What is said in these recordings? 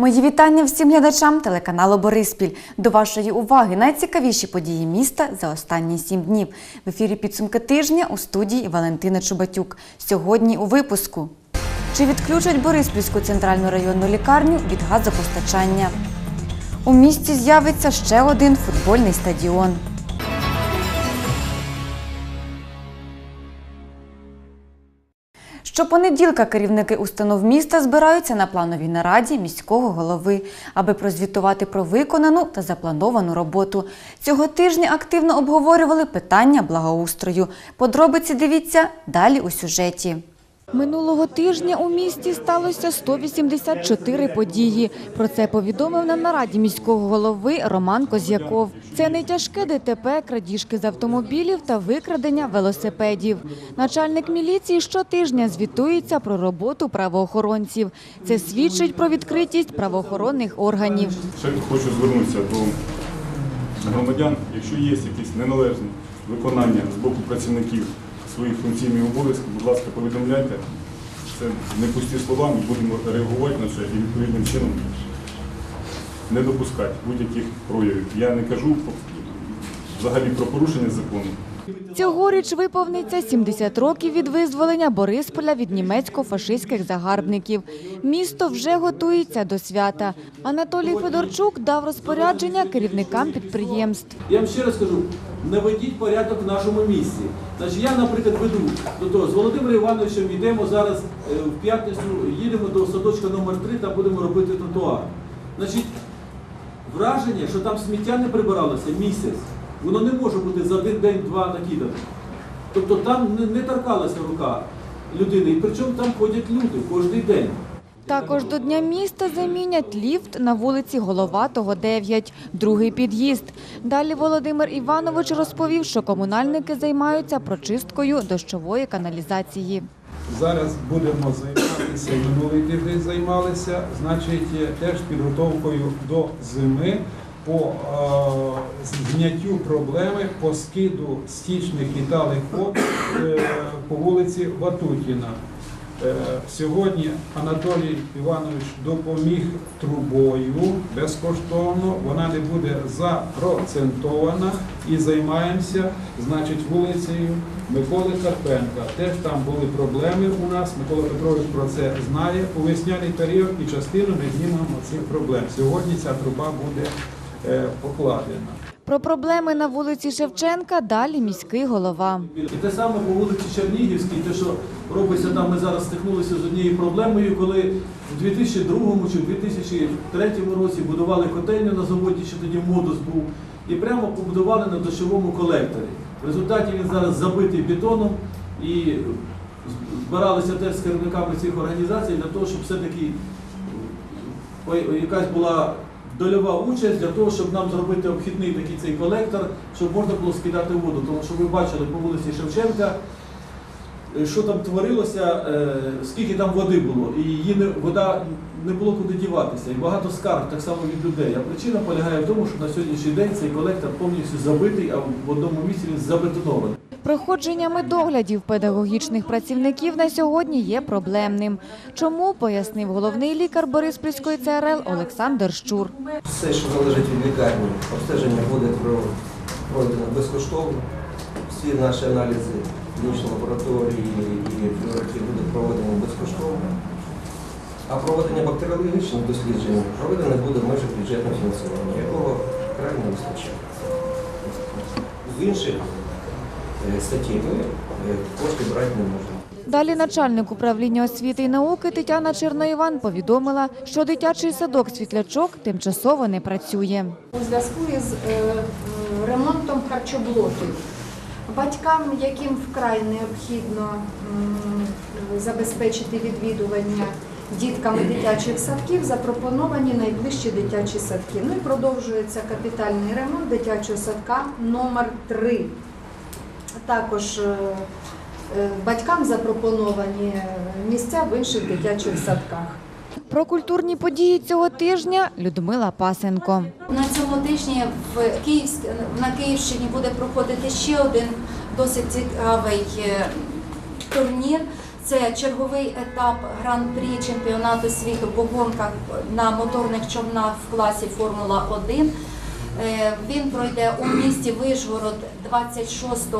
Мої вітання всім глядачам телеканалу Бориспіль. До вашої уваги найцікавіші події міста за останні сім днів. В ефірі підсумки тижня у студії Валентина Чубатюк. Сьогодні у випуску. Чи відключать Бориспільську центральну районну лікарню від газопостачання? У місті з'явиться ще один футбольний стадіон. Щопонеділка керівники установ міста збираються на плановій нараді міського голови, аби прозвітувати про виконану та заплановану роботу. Цього тижня активно обговорювали питання благоустрою. Подробиці дивіться далі у сюжеті. Минулого тижня у місті сталося 184 події. Про це повідомив на нараді міського голови Роман Козяков. Це не тяжке ДТП, крадіжки з автомобілів та викрадення велосипедів. Начальник міліції щотижня звітується про роботу правоохоронців. Це свідчить про відкритість правоохоронних органів. Ще хочу звернутися до громадян. Якщо є якісь неналежні виконання з боку працівників своїх функційних обов'язків, будь ласка, повідомляйте. Це не пусті слова, ми будемо реагувати на це і відповідним чином не допускати будь-яких проявів. Я не кажу взагалі про порушення закону. Цьогоріч виповниться 70 років від визволення Борисполя від німецько-фашистських загарбників. Місто вже готується до свята. Анатолій Федорчук дав розпорядження керівникам підприємств. Я вам ще раз кажу, наведіть порядок в нашому місті. Значить, я, наприклад, веду до того, з Володимиром Івановичем йдемо зараз е, в п'ятницю, їдемо до садочка номер 3 там будемо робити тротуар. Значить, враження, що там сміття не прибиралося місяць, воно не може бути за один день-два накидано. Тобто там не, не торкалася рука людини, і причому там ходять люди кожен день. Також до Дня міста замінять ліфт на вулиці Головатого, 9, другий під'їзд. Далі Володимир Іванович розповів, що комунальники займаються прочисткою дощової каналізації. Зараз будемо займатися, минулий тиждень займалися, значить, теж підготовкою до зими по е, зняттю проблеми по скиду стічних і талих вод е, по вулиці Ватутіна. Е, Сьогодні Анатолій Іванович допоміг трубою безкоштовно, вона не буде запроцентована і займаємося, значить, вулицею Миколи Карпенка. Теж там були проблеми у нас. Микола Петрович про це знає. У весняний період і частину ми знімемо цих проблем. Сьогодні ця труба буде покладена. Про проблеми на вулиці Шевченка далі міський голова. І те саме по вулиці Чернігівській, те, що робиться там, ми зараз стикнулися з однією проблемою, коли в 2002 чи в 2003 році будували котельню на заводі, що тоді модус був, і прямо побудували на дощовому колекторі. В результаті він зараз забитий бетоном і збиралися теж з керівниками цих організацій для того, щоб все-таки якась була дольова участь для того, щоб нам зробити обхідний такий цей колектор, щоб можна було скидати воду. Тому що ви бачили по вулиці Шевченка, е, що там творилося, е, скільки там води було, і її не, вода не було куди діватися. І багато скарг так само від людей. А причина полягає в тому, що на сьогоднішній день цей колектор повністю забитий, а в одному місці він забетонований. Проходження медоглядів педагогічних працівників на сьогодні є проблемним. Чому, пояснив головний лікар Бориспільської ЦРЛ Олександр Щур. Все, що залежить від лікарні, обстеження буде пройдено безкоштовно. Всі наші аналізи клінічної лабораторії і флюороків будуть проведені безкоштовно. А проведення бактеріологічних досліджень проведене буде в межах бюджетного фінансування, якого крайне не вистачає. З інших е, статей ми е, кошти брати не можемо. Далі начальник управління освіти і науки Тетяна Черноїван повідомила, що дитячий садок «Світлячок» тимчасово не працює. у зв'язку із е, ремонтом харчоблоків. Батькам, яким вкрай необхідно забезпечити відвідування дітками дитячих садків, запропоновані найближчі дитячі садки. Ну і продовжується капітальний ремонт дитячого садка номер 3 Також е, е, батькам запропоновані місця в інших дитячих садках. Про культурні події цього тижня Людмила Пасенко. На цьому тижні в Київськ... на Київщині буде проходити ще один досить цікавий е, турнір. Це черговий етап гран-прі чемпіонату світу по гонках на моторних човнах в класі Формула 1. Е, Він пройде у місті Вишгород 26,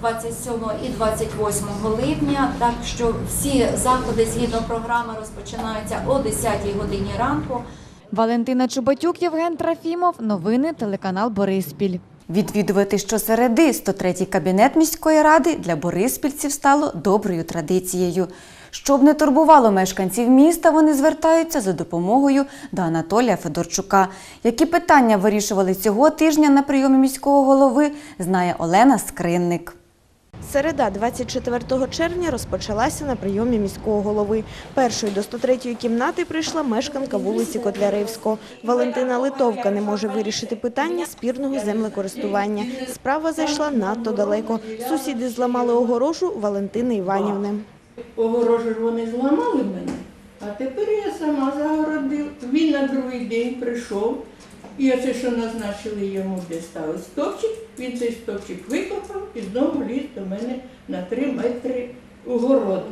27 і 28 липня. Так що всі заходи згідно програми розпочинаються о 10 годині ранку. Валентина Чубатюк, Євген Трофімов. Новини телеканал Бориспіль. Відвідувати щосереди 103-й кабінет міської ради для бориспільців стало доброю традицією. Щоб не турбувало мешканців міста, вони звертаються за допомогою до Анатолія Федорчука. Які питання вирішували цього тижня на прийомі міського голови, знає Олена Скринник. Середа 24 червня розпочалася на прийомі міського голови. Першою до 103-ї кімнати прийшла мешканка вулиці Котляревського. Валентина Литовка не може вирішити питання спірного землекористування. Справа зайшла надто далеко. Сусіди зламали огорожу Валентини Іванівни. Огорожу ж вони зламали мене, а тепер я сама загородив. Він на другий день прийшов, і оце, що назначили йому, де ставив стовпчик, він цей стовпчик викопав і знову ліз до мене на три метри у город.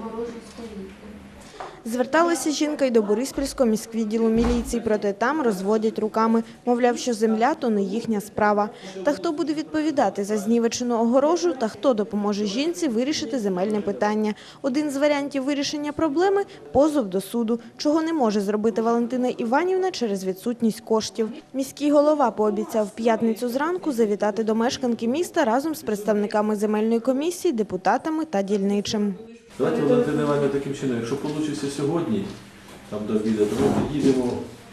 Зверталася жінка й до Бориспільського міськвідділу міліції, проте там розводять руками. Мовляв, що земля – то не їхня справа. Та хто буде відповідати за знівечену огорожу та хто допоможе жінці вирішити земельне питання? Один з варіантів вирішення проблеми – позов до суду, чого не може зробити Валентина Іванівна через відсутність коштів. Міський голова пообіцяв в п'ятницю зранку завітати до мешканки міста разом з представниками земельної комісії, депутатами та дільничим. Давайте, Валентина Іванівна, таким чином, якщо вийде сьогодні, там до обіду, то ми під'їдемо,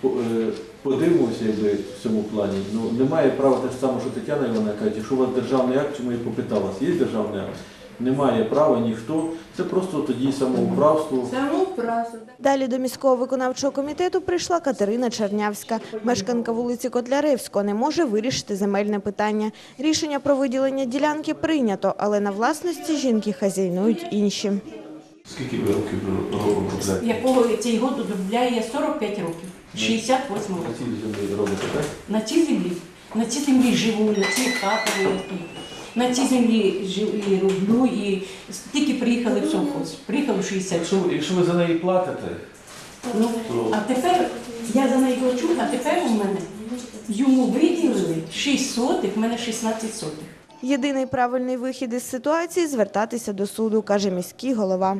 по- е, подивимося якби, в цьому плані. Ну, немає права те ж саме, що Тетяна Івановна каже, якщо у вас державний акт, чому я попитав вас, є державний акт? Немає права ніхто. Це просто тоді самоуправство. Саму прасу. Далі до міського виконавчого комітету прийшла Катерина Чернявська. Мешканка вулиці Котляревського не може вирішити земельне питання. Рішення про виділення ділянки прийнято, але на власності жінки хазяйнують інші. Скільки ви років робимо проект? якого цей год удобляє 45 років, 68 На років. цій землі робите, так? На цій землі, на цій землі живу, на цій хата виросту. На цій землі живу і роблю, і тільки приїхали в совхоз. Приїхали в 60 Якщо, якщо ви за неї платите, Ну, а тепер я за неї плачу, а тепер у мене йому виділили 6 сотих, в мене 16 сотих. Єдиний правильний вихід із ситуації – звертатися до суду, каже міський голова.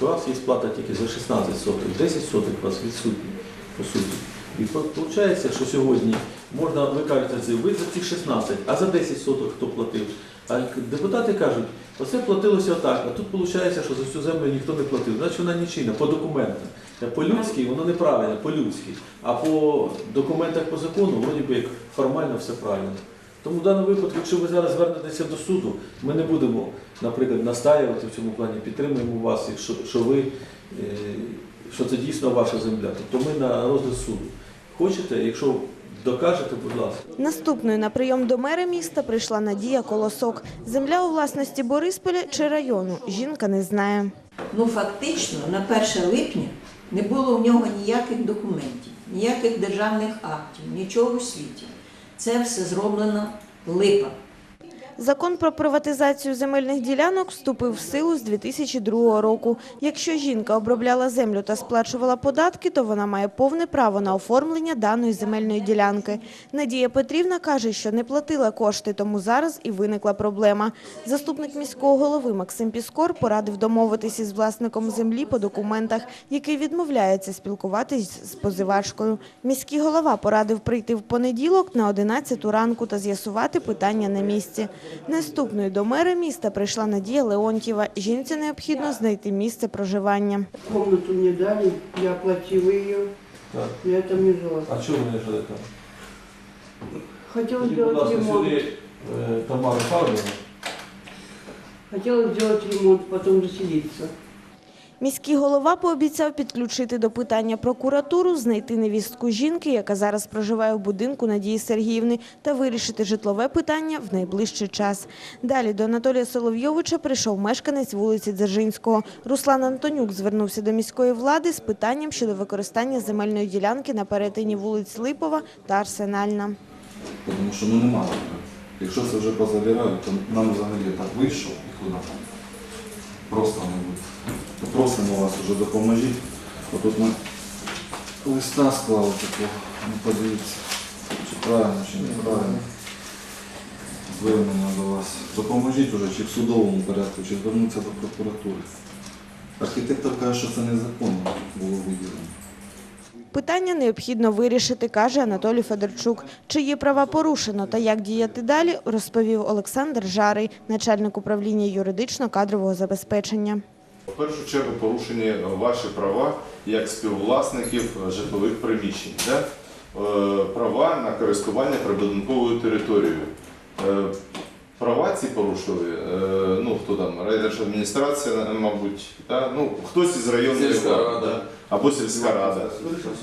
У вас є сплата тільки за 16 сотих, 10 сотих у вас відсутні, по суті. І виходить, що сьогодні можна, ви кажете, ви за ці 16, а за 10 соток хто платив? А депутати кажуть, оце платилося отак, а тут виходить, що за цю землю ніхто не платив. Значить вона нічийна, по документам. По-людськи воно неправильно, по-людськи. А по документах по закону, вроді би як формально все правильно. Тому в даному випадку, якщо ви зараз звернетеся до суду, ми не будемо, наприклад, настаювати в цьому плані, підтримуємо вас, якщо що ви, е, що це дійсно ваша земля. Тобто ми на розгляд суду. Хочете, якщо докажете, будь ласка. Наступною на прийом до мера міста прийшла Надія Колосок. Земля у власності Борисполя чи району жінка не знає. Ну, фактично, на 1 липня не було в нього ніяких документів, ніяких державних актів, нічого у світі. Це все зроблено липа. Закон про приватизацію земельних ділянок вступив в силу з 2002 року. Якщо жінка обробляла землю та сплачувала податки, то вона має повне право на оформлення даної земельної ділянки. Надія Петрівна каже, що не платила кошти, тому зараз і виникла проблема. Заступник міського голови Максим Піскор порадив домовитися з власником землі по документах, який відмовляється спілкуватись з позивачкою. Міський голова порадив прийти в понеділок на 11 ранку та з'ясувати питання на місці. Наступною до мера міста прийшла Надія Леонтьєва. Жінці необхідно знайти місце проживання. Комнату мне дали, я оплатила її. Так. я там не жила. А чого ви не жили там? Хотіла зробити будь сделать ласка, ремонт. сюди е. Хотіла зробити ремонт, потім заселиться. Міський голова пообіцяв підключити до питання прокуратуру, знайти невістку жінки, яка зараз проживає в будинку Надії Сергіївни, та вирішити житлове питання в найближчий час. Далі до Анатолія Соловйовича прийшов мешканець вулиці Дзержинського. Руслан Антонюк звернувся до міської влади з питанням щодо використання земельної ділянки на перетині вулиць Липова та Арсенальна. Тому що ну немає. Якщо це вже позавіряють, то нам взагалі так вийшов і куди. Просто не буде. Просимо вас уже допоможіть. Отут ми листа склали такого, ну подивіться, чи правильно, чи неправильно. Звернення до вас. Допоможіть уже чи в судовому порядку, чи звернутися до прокуратури. Архітектор каже, що це незаконно було виділено. Питання необхідно вирішити, каже Анатолій Федорчук. Чиї права порушено та як діяти далі, розповів Олександр Жарий, начальник управління юридично-кадрового забезпечення. В першу чергу порушені ваші права як співвласників житлових приміщень? Е, права на користування прибудинковою територією. Е, Права ці порушили, е, ну хто там, райдержадміністрація, мабуть, да? ну, хтось із районної Сільська влади, рада. да? або сільська рада.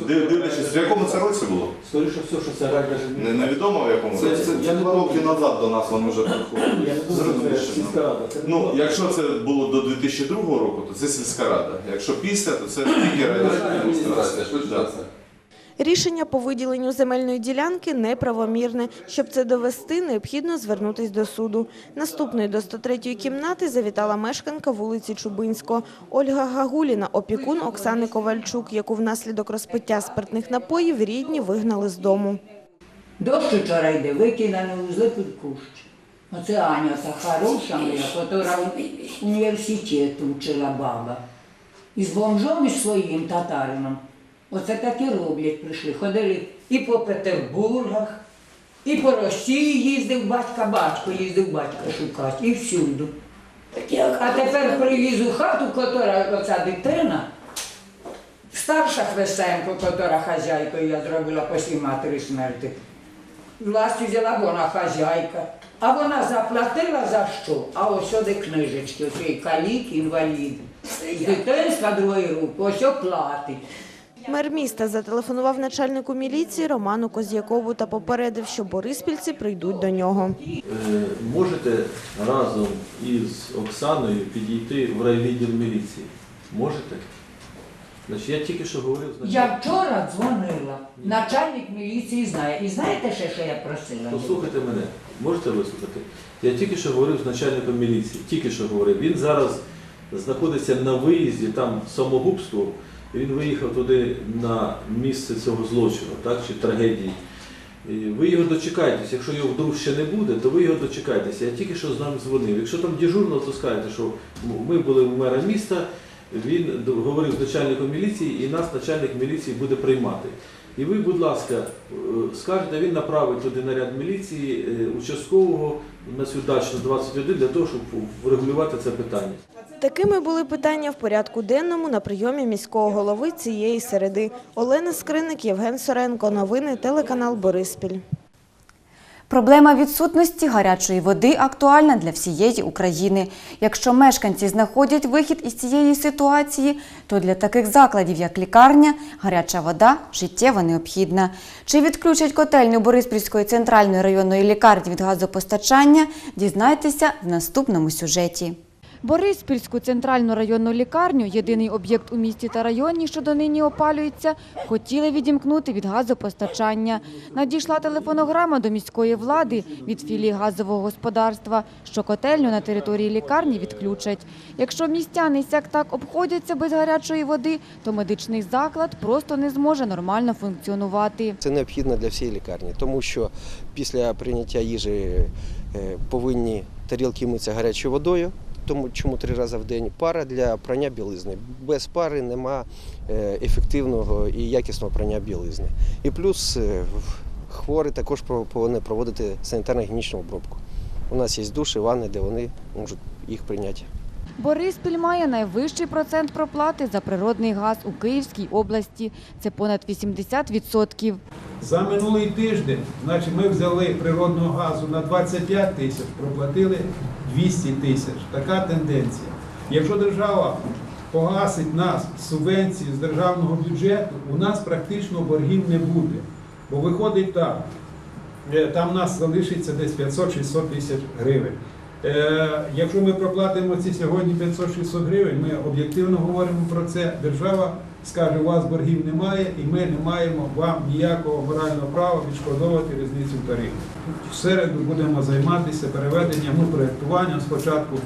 Див- Дивлячись, в якому це році було? Скоріше все, що це Не- Невідомо в якому Це, році. це два роки назад до нас вони вже приходили. Я не думаю, що це сільська рада. Це Ну, якщо це було до 2002 року, то це сільська рада. Якщо після, то це тільки райдержадміністрація. Да. Рішення по виділенню земельної ділянки неправомірне. Щоб це довести, необхідно звернутись до суду. Наступною до 103-ї кімнати завітала мешканка вулиці Чубинського. Ольга Гагуліна, опікун Оксани Ковальчук, яку внаслідок розпиття спиртних напоїв рідні вигнали з дому. Дощ вчора йде, викинули узли під кущ. Оце Аня, та хороша моя, яка в університеті вчила баба. І з бомжом і своїм татарином. Оце так і роблять, прийшли. Ходили і по Петербургах, і по Росії їздив батька, батько їздив батька шукати, і всюди. А тепер привіз у хату, котра оця дитина, старша Хвесенко, котра хазяйкою я зробила після матері смерти. Власть взяла вона хазяйка. А вона заплатила за що? А ось сюди книжечки, оцей калік, інвалід. З дитинства другої руки, ось оплатить. Мер міста зателефонував начальнику міліції Роману Коз'якову та попередив, що бориспільці прийдуть до нього. Е, Можете разом із Оксаною підійти в райвідділ міліції? Можете? Значить, я тільки що говорив з начальником. Я вчора дзвонила. Начальник міліції знає. І знаєте ще, що я просила? Послухайте мене, можете вислухати? Я тільки що говорив з начальником міліції, тільки що говорив. Він зараз знаходиться на виїзді, там самогубство. Він виїхав туди на місце цього злочину, так, чи трагедії. І ви його дочекаєтесь. Якщо його вдруг ще не буде, то ви його дочекаєтеся. Я тільки що з ним дзвонив. Якщо там дежурно, то скажете, що ми були у мера міста, він говорив з начальником міліції, і нас начальник міліції буде приймати. І ви, будь ласка, е, скажете, він направить туди наряд міліції е, участкового на Сюдачну 21 для того, щоб врегулювати це питання. Такими були питання в порядку денному на прийомі міського голови цієї середи. Олена Скриник, Євген Соренко. Новини телеканал Бориспіль. Проблема відсутності гарячої води актуальна для всієї України. Якщо мешканці знаходять вихід із цієї ситуації, то для таких закладів, як лікарня, гаряча вода життєво необхідна. Чи відключать котельню Бориспільської центральної районної лікарні від газопостачання, дізнайтеся в наступному сюжеті. Бориспільську центральну районну лікарню, єдиний об'єкт у місті та районі, що донині опалюється, хотіли відімкнути від газопостачання. Надійшла телефонограма до міської влади від філії газового господарства, що котельню на території лікарні відключать. Якщо містяни сяк так обходяться без гарячої води, то медичний заклад просто не зможе нормально функціонувати. Це необхідно для всієї лікарні, тому що після прийняття їжі е, повинні тарілки митися гарячою водою, тому чому три рази в день пара для прання білизни. Без пари нема е, ефективного і якісного прання білизни. І плюс е, хворі також повинні проводити санітарно-гігієнічну обробку. У нас є душі, ванни, де вони можуть їх прийняти. Бориспіль має найвищий процент проплати за природний газ у Київській області. Це понад 80%. За минулий тиждень ми взяли природного газу на 25 тисяч, проплатили 200 тисяч. Така тенденція. Якщо держава погасить нас субвенції з державного бюджету, у нас практично боргів не буде. Бо виходить так, е, там у нас залишиться десь 500-600 тисяч гривень. Е, Якщо ми проплатимо ці сьогодні 500-600 гривень, ми об'єктивно говоримо про це, держава скаже, у вас боргів немає, і ми не маємо вам ніякого морального права відшкодовувати різницю в. В середу будемо займатися переведенням ну, проєктуванням спочатку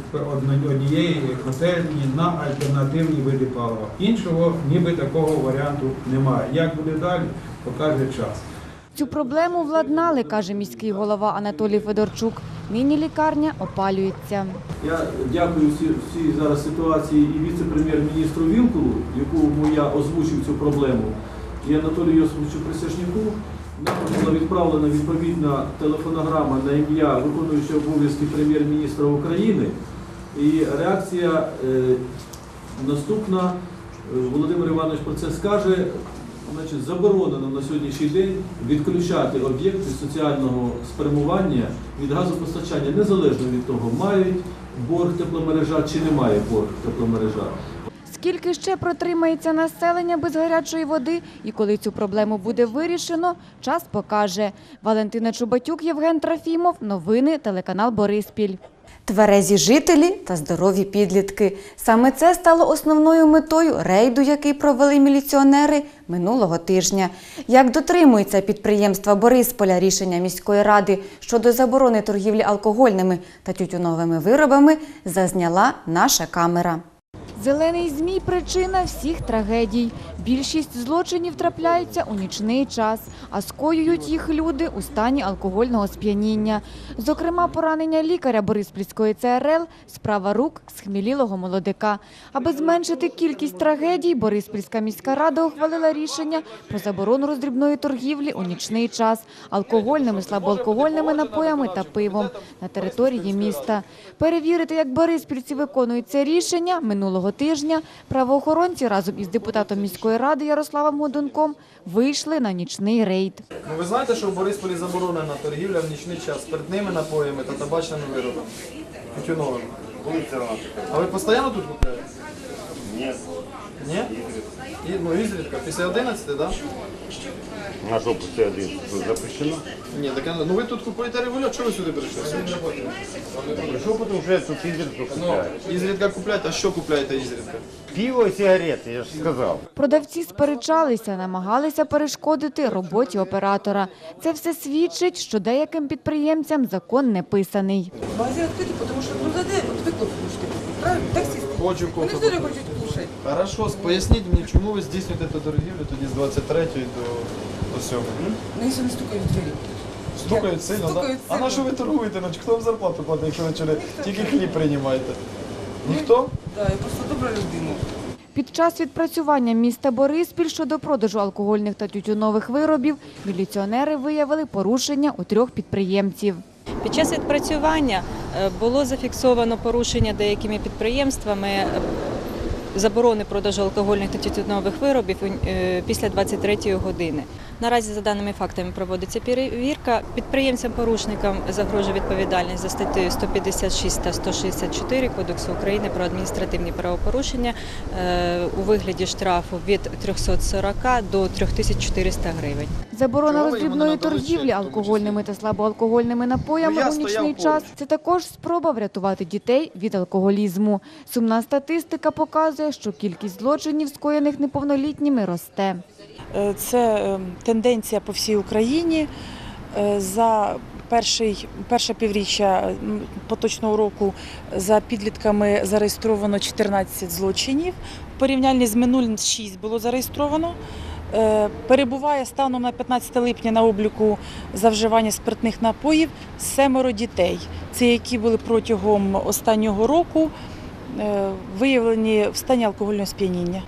однієї котельні на альтернативні види палива. Іншого ніби такого варіанту немає. Як буде далі, покаже час. Цю проблему владнали, каже міський голова Анатолій Федорчук. Нині лікарня опалюється. Я дякую всі, всій зараз ситуації і віце-прем'єр-міністру Вілкулу, якому я озвучив цю проблему, і Анатолію Йосифовичу Присяжніку. Була відправлена відповідна телефонограма на ім'я виконуючого обов'язки прем'єр-міністра України. І реакція е, наступна. Володимир Іванович про це скаже. Значить, заборонено на сьогоднішній день відключати об'єкти соціального спрямування від газопостачання незалежно від того, мають борг тепломережа чи немає борг тепломережа. Скільки ще протримається населення без гарячої води і коли цю проблему буде вирішено, час покаже. Валентина Чубатюк, Євген Трофімов. Новини телеканал Бориспіль. Тверезі жителі та здорові підлітки. Саме це стало основною метою рейду, який провели міліціонери минулого тижня. Як дотримується підприємства Борисполя рішення міської ради щодо заборони торгівлі алкогольними та тютюновими виробами, зазняла наша камера. Зелений змій – причина всіх трагедій. Більшість злочинів трапляються у нічний час, а скоюють їх люди у стані алкогольного сп'яніння. Зокрема, поранення лікаря Бориспільської ЦРЛ – справа рук схмілілого молодика. Аби зменшити кількість трагедій, Бориспільська міська рада ухвалила рішення про заборону роздрібної торгівлі у нічний час алкогольними, слабоалкогольними напоями та пивом на території міста. Перевірити, як бориспільці виконують це рішення минулого тижня, правоохоронці разом із депутатом міської ради Ярославом Годунком вийшли на нічний рейд. Ну ви знаєте, що в Борисполі заборонена торгівля в нічний час спиртними напоями та табачними виробами? Тютюновими. А ви постійно тут купуєте? Ні. Ні? І, ну, ізрідка. Після 11, так? Да? На що це один? Що, запрещено? Ні, так ну ви тут купуєте регулярно, чого ви сюди прийшли? Прийшов, тому що я тут ізредка Ну, купляю. ізрідка купляєте, а що купляєте ізрідка? Пиво і сигарети, я ж сказав. Продавці сперечалися, намагалися перешкодити роботі оператора. Це все свідчить, що деяким підприємцям закон не писаний. Магазин открытый, потому что ну задай, вот вы кофе можете купить, правильно? Таксист. Хочу Вони кофе. все хочуть кушати. Хорошо, поясніть мені, чому ви здійснюєте ту торгівлю тоді з 23 до, до 7? Ну, якщо не стукають в двері. Стукають сильно, так? Стукають А на сильно. що ви торгуєте? Ну, хто вам зарплату платить, якщо ви вчора тільки хліб приймаєте? Ніхто? Да, я просто добра людина. Під час відпрацювання міста Бориспіль щодо продажу алкогольних та тютюнових виробів міліціонери виявили порушення у трьох підприємців. Під час відпрацювання е, було зафіксовано порушення деякими підприємствами заборони продажу алкогольних та тютюнових виробів е, після 23 години. Наразі за даними фактами проводиться перевірка. Підприємцям-порушникам загрожує відповідальність за статтею 156 та 164 Кодексу України про адміністративні правопорушення е, у вигляді штрафу від 340 до 3400 гривень. Заборона роздрібної торгівлі алкогольними та слабоалкогольними напоями Ну, у нічний час це також спроба врятувати дітей від алкоголізму. Сумна статистика показує, що кількість злочинів, скоєних неповнолітніми, росте. Е, Це е, тенденція по всій Україні. Е, За перший, перше півріччя поточного року за підлітками зареєстровано 14 злочинів. В порівнянні з минулим 6 було зареєстровано. Е, Перебуває станом на 15 липня на обліку за вживання спиртних напоїв семеро дітей. Це які були протягом останнього року виявлені в стані алкогольного сп'яніння.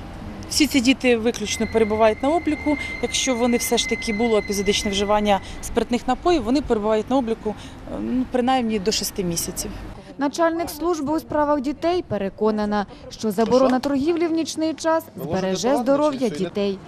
Всі ці діти виключно перебувають на обліку. Якщо вони все ж таки було епізодичне вживання спиртних напоїв, вони перебувають на обліку е, ну, принаймні до 6 місяців. Начальник служби у справах дітей переконана, що заборона торгівлі в нічний час збереже здоров'я дітей.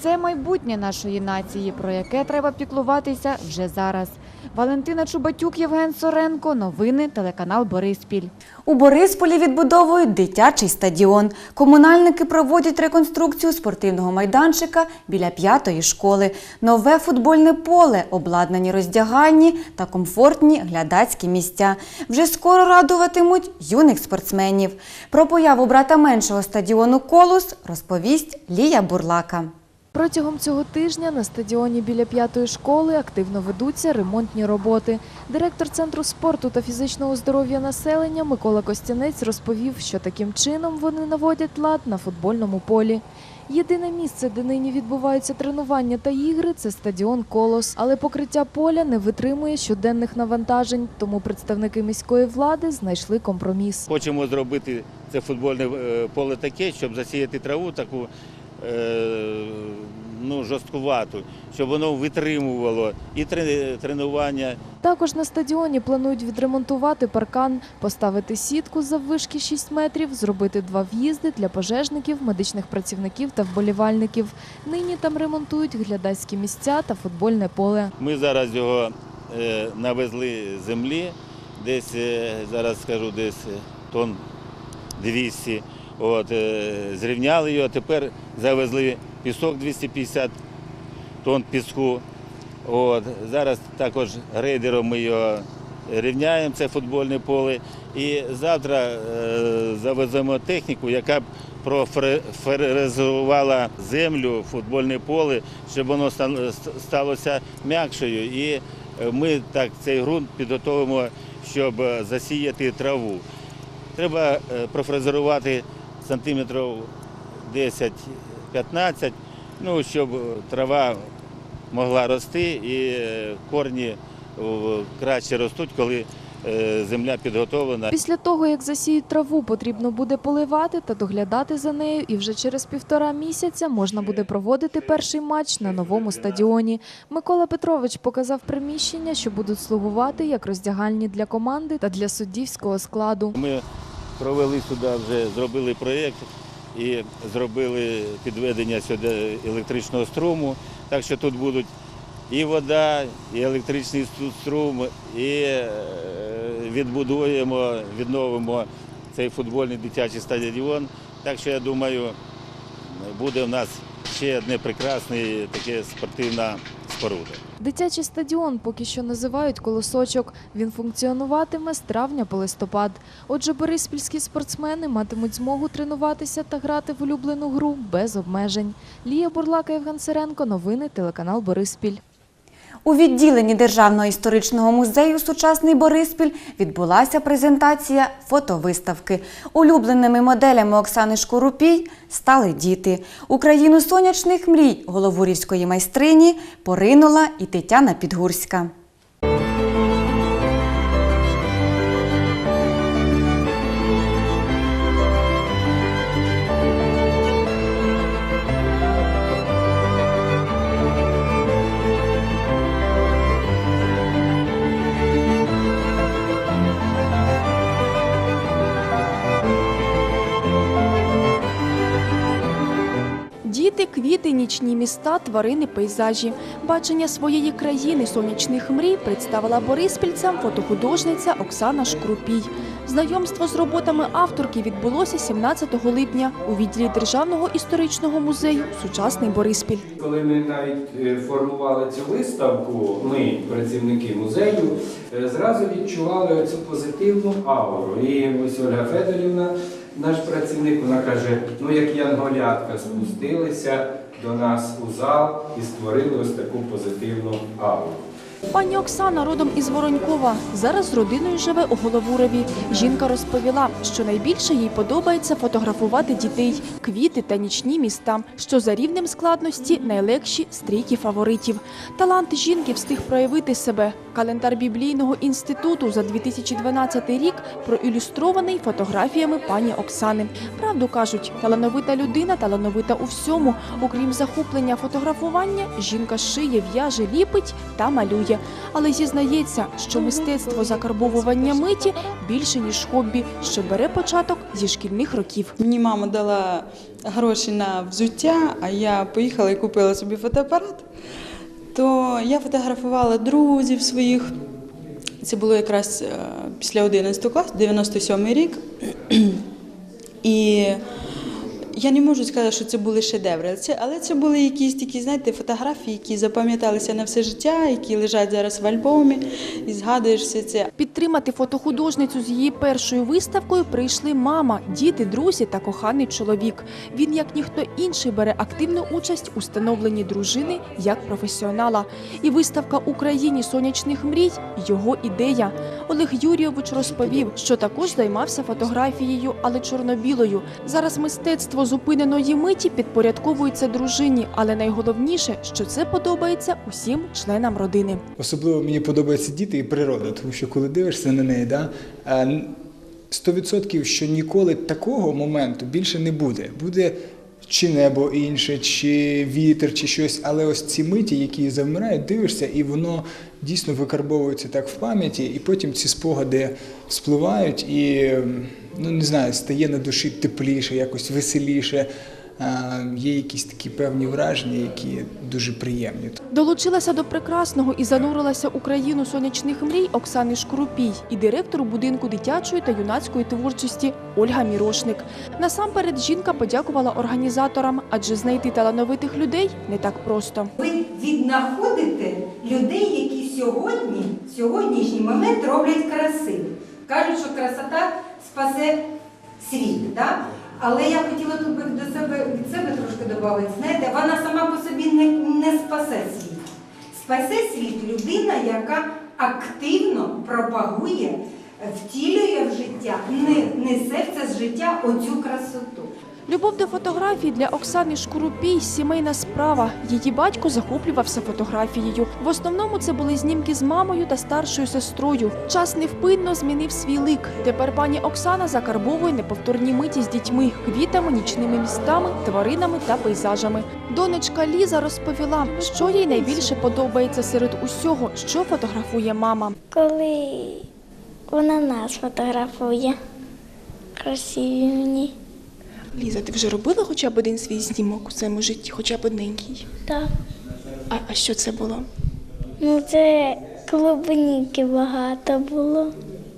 Це майбутнє нашої нації, про яке треба піклуватися вже зараз. Валентина Чубатюк, Євген Соренко. Новини телеканал Бориспіль. У Борисполі відбудовують дитячий стадіон. Комунальники проводять реконструкцію спортивного майданчика біля п'ятої школи. Нове футбольне поле, обладнані роздягальні та комфортні глядацькі місця. Вже скоро радуватимуть юних спортсменів. Про появу брата меншого стадіону Колос розповість Лія Бурлака. Протягом цього тижня на стадіоні біля п'ятої школи активно ведуться ремонтні роботи. Директор центру спорту та фізичного здоров'я населення Микола Костянець розповів, що таким чином вони наводять лад на футбольному полі. Єдине місце, де нині відбуваються тренування та ігри, це стадіон Колос. Але покриття поля не витримує щоденних навантажень, тому представники міської влади знайшли компроміс. Хочемо зробити це футбольне е, поле таке, щоб засіяти траву таку ну, жорсткувату, щоб воно витримувало і тренування, Також на стадіоні планують відремонтувати паркан, поставити сітку заввишки 6 метрів, зробити два в'їзди для пожежників, медичних працівників та вболівальників. Нині там ремонтують глядацькі місця та футбольне поле. Ми зараз його е, навезли з землі, десь е, зараз скажу, десь е, тонн 200. От, е, зрівняли його, тепер завезли пісок 250 тонн піску. От, зараз також грейдером ми його рівняємо, це футбольне поле. І завтра е, завеземо техніку, яка б профрезерувала землю, футбольне поле, щоб воно сталося м'якшою. І е, ми так цей ґрунт підготовимо, щоб е, засіяти траву. Треба профрезерувати сантиметрів 10-15, ну, щоб трава могла рости і е, корні краще ростуть, коли е, земля підготовлена. Після того, як засіють траву, потрібно буде поливати та доглядати за нею, і вже через півтора місяця можна буде проводити перший матч на новому стадіоні. Микола Петрович показав приміщення, що будуть слугувати як роздягальні для команди та для суддівського складу. Ми провели сюди, вже зробили проєкт і зробили підведення сюди електричного струму. Так що тут будуть і вода, і електричний струм, і е, відбудуємо, відновимо цей футбольний дитячий стадіон. Так що я думаю, буде в нас ще одне прекрасне таке спортивна споруда. Дитячий стадіон поки що називають колосочок. Він функціонуватиме з травня по листопад. Отже, бориспільські спортсмени матимуть змогу тренуватися та грати в улюблену гру без обмежень. Лія Бурлака, Євген Сиренко, новини, телеканал Бориспіль. У відділенні Державного історичного музею Сучасний Бориспіль відбулася презентація фотовиставки. Улюбленими моделями Оксани Шкорупій стали діти. Україну сонячних мрій головурівської майстрині поринула і Тетяна Підгурська. Квіти, нічні міста, тварини, пейзажі. Бачення своєї країни сонячних мрій представила бориспільцям фотохудожниця Оксана Шкрупій. Знайомство з роботами авторки відбулося 17 липня у відділі Державного історичного музею Сучасний Бориспіль. Коли ми навіть е, формували цю виставку, ми, працівники музею, е, зразу відчували цю позитивну ауру. І ось Ольга Федорівна, наш працівник, вона каже, ну як янголятка спустилися до нас у зал і створили ось таку позитивну ауру. Пані Оксана родом із Воронькова. Зараз з родиною живе у Головурові. Жінка розповіла, що найбільше їй подобається фотографувати дітей, квіти та нічні міста, що за рівнем складності найлегші стрійки фаворитів. Талант жінки встиг проявити себе. Календар біблійного інституту за 2012 рік проілюстрований фотографіями пані Оксани. Правду кажуть, талановита людина талановита у всьому. Окрім захоплення фотографування, жінка шиє, в'яже, ліпить та малює. Але зізнається, що мистецтво закарбовування миті більше ніж хобі, що бере початок зі шкільних років. Мені мама дала гроші на взуття, а я поїхала і купила собі фотоапарат то я фотографувала друзів своїх. Це було якраз е, після 11 класу, 97 рік. І я не можу сказати, що це були шедеври, але це були якісь такі, знаєте, фотографії, які запам'яталися на все життя, які лежать зараз в альбомі, і згадуєш все це. Підтримати фотохудожницю з її першою виставкою прийшли мама, діти, друзі та коханий чоловік. Він, як ніхто інший, бере активну участь у становленні дружини як професіонала. І виставка Україні сонячних мрій його ідея. Олег Юрійович розповів, що також займався фотографією, але чорно-білою. Зараз мистецтво зупиненої миті підпорядковується дружині, але найголовніше, що це подобається усім членам родини. Особливо мені подобаються діти і природа, тому що коли дивишся на неї, да, е, н- 100% що ніколи такого моменту більше не буде. Буде чи небо інше, чи вітер, чи щось, але ось ці миті, які завмирають, дивишся, і воно дійсно викарбовується так в пам'яті, і потім ці спогади спливають, і ну не знаю, стає на душі тепліше, якось веселіше. Е, Є якісь такі певні враження, які дуже приємні. Долучилася до прекрасного і занурилася у країну сонячних мрій Оксани Шкурупій і директору будинку дитячої та юнацької творчості Ольга Мірошник. Насамперед жінка подякувала організаторам, адже знайти талановитих людей не так просто. Ви віднаходите людей, які сьогодні, в сьогоднішній момент роблять красивим. Кажуть, що красота спасе світ. Да? Але я хотіла тут до себе від себе трошки додати. Знаєте, вона сама по собі не, не спасе світ. Спасе світ людина, яка активно пропагує, втілює в життя, не- несе в це з життя оцю красоту. Любов до фотографій для Оксани Шкурупій сімейна справа. Її батько захоплювався фотографією. В основному це були знімки з мамою та старшою сестрою. Час невпинно змінив свій лик. Тепер пані Оксана закарбовує неповторні миті з дітьми, квітами, нічними містами, тваринами та пейзажами. Донечка Ліза розповіла, що їй найбільше подобається серед усього, що фотографує мама. Коли вона нас фотографує. Красиві мені. Ліза, ти вже робила хоча б один свій знімок у своєму житті, хоча б одненький? Так. А, а що це було? Ну, це клубніки багато було.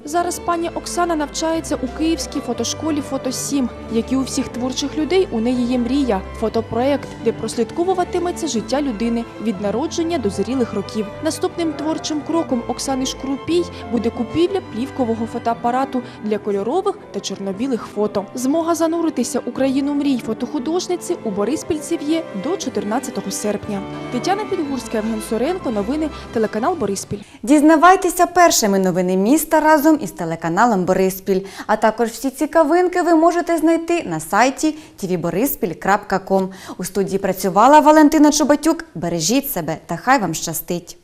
Зараз пані Оксана навчається у київській фотошколі Фото 7. Як і у всіх творчих людей, у неї є мрія фотопроект, де прослідковуватиметься життя людини від народження до зрілих років. Наступним творчим кроком Оксани Шкрупій буде купівля плівкового фотоапарату для кольорових та чорно-білих фото. Змога зануритися у країну мрій фотохудожниці у Бориспільців є до 14 серпня. Тетяна Підгурська, Євген Соренко. Новини телеканал Бориспіль. Дізнавайтеся першими новини міста разом із телеканалом Бориспіль. А також всі цікавинки ви можете знайти на сайті tvborispіль.com. У студії працювала Валентина Чубатюк. Бережіть себе та хай вам щастить!